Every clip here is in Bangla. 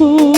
বন্ধু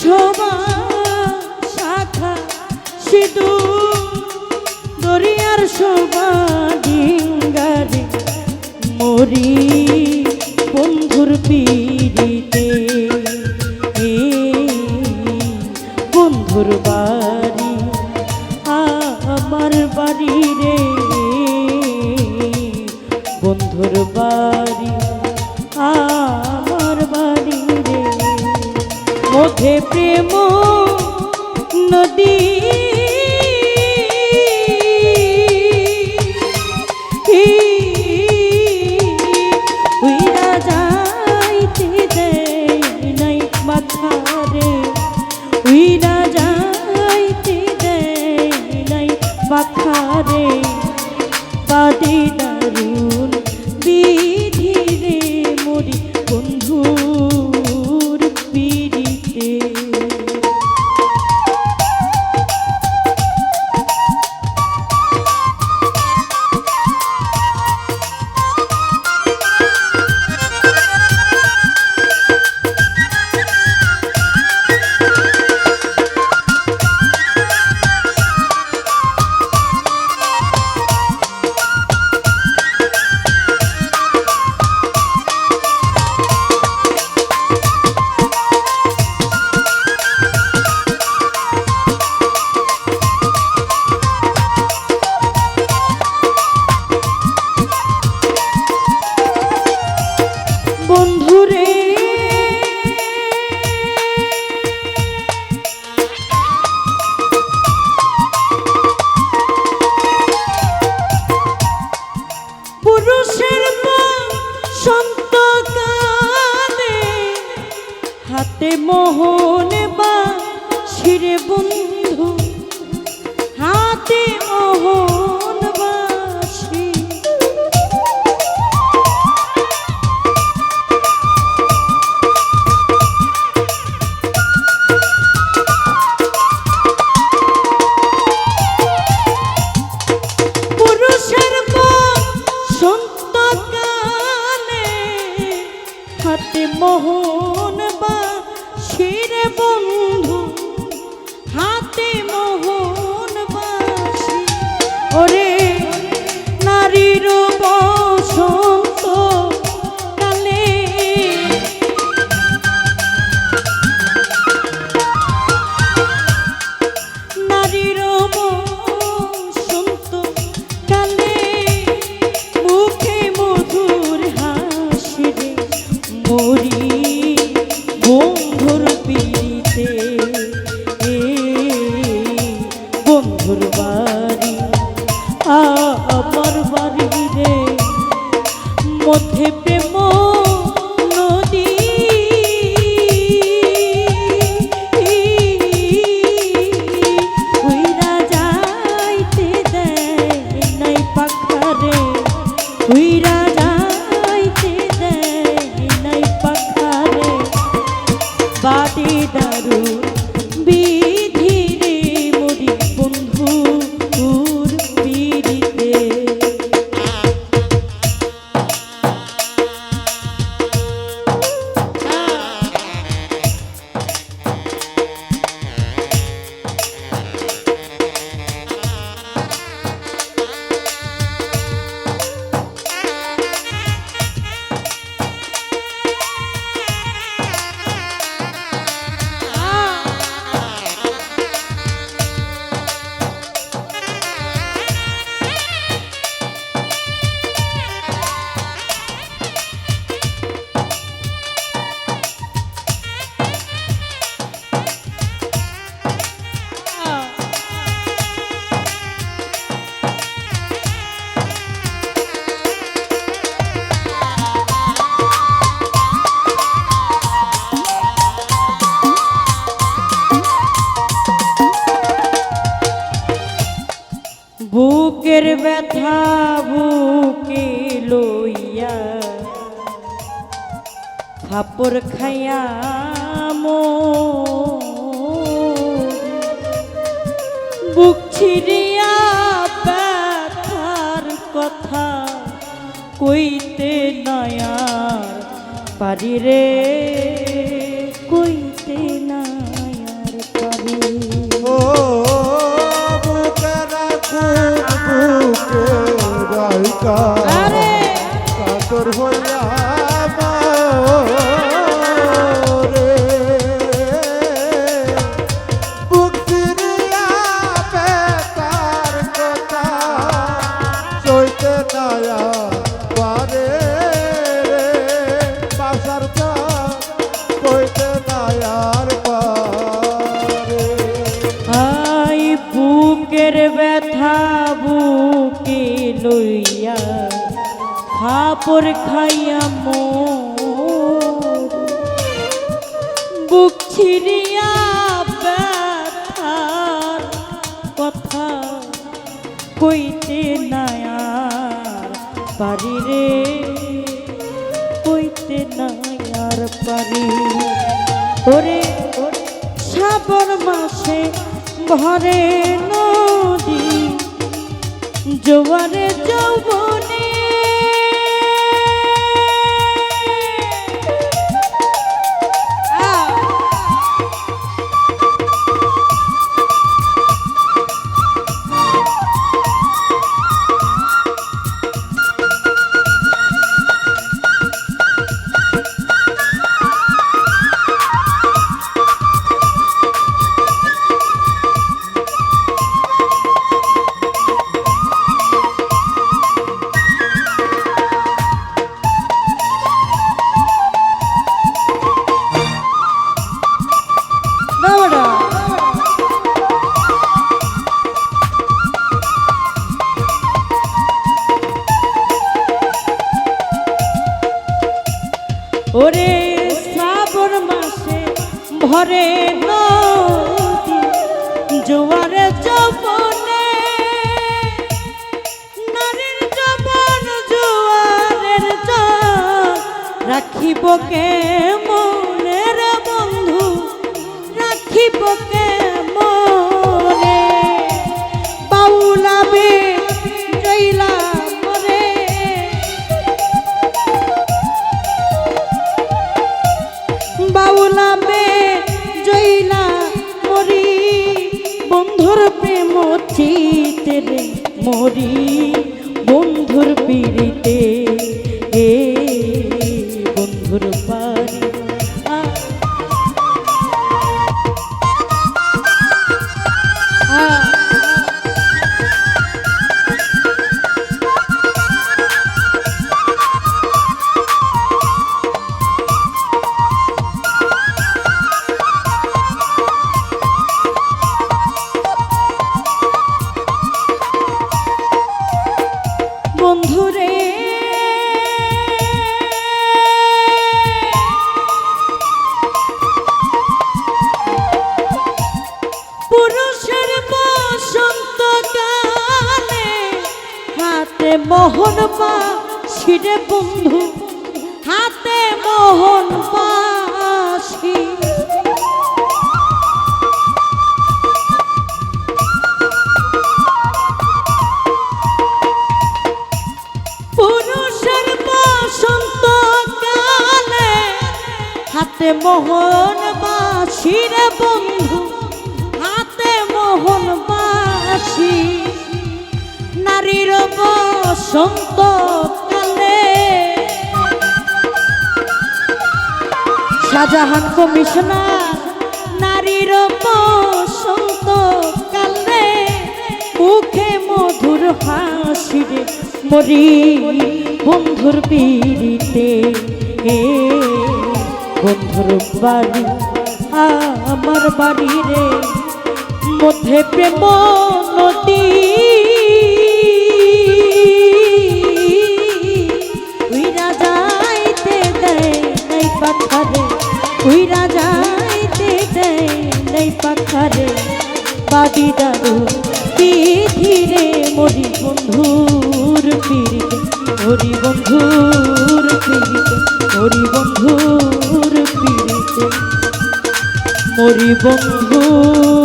শোভা শাখা সিধু দরিয়ার শোভা ডিঙ্গারে মরি বন্ধুর পিড়িতে। বন্ধুর বাড়ি, আমার বাড়ি রে। বন্ধুর নাই হাতে মোহন বা শিরে বন্ধু হাতে মোহন মধ্যে প্রেম খাইয়া মোর বুক ছিড়িয়া ব্যথার কথা কইতে নয়ার পারি রে কইতে নয়ার পারি। ও বুকে রাখুন বুকে রাইকা কাতর হইয়া খাপর খাইয়া মোর। বুক ছিড়িয়া কথা কইতে নায়ার পারি রে। কইতে নায়ার পারি। ওরে শ্রাবণ মাসে ভরে নদী জোয়ারে যৌবনে দাওড়া ওরে শ্রাবণ মাসে ভরে নদী জোয়ারে যৌবনে নারীর যৌবন জোয়ারের জল রাখিব কে বন্ধুর প্রেম চিতে মরি বন্ধুর পীরে মোহন পা, ছিড়ে বন্ধু হাতে মোহন পাশি পুরুষের বসন্ত কালে হাতে মোহন বাসি রে বন্ধু হাতে মোহন বাসি নারীর বসন্ত কালে। শাহজাহান কমিশনার নারীর বসন্ত কালে। মুখে মধুর হাসি রে মরি বন্ধুর পিড়িতে এ। বন্ধুর বাড়ি, আমার বাড়ি রে। মধ্যে প্রেম নদী পাখারে উইরা যাইতে দেয় নাই পাখারে। বাড়ি দাদু পিঠিরে মরি বন্ধুর পিড়িতে, মরি বন্ধুর পিড়িতে, মরি বন্ধুর পিড়িতে। মরি বন্ধুর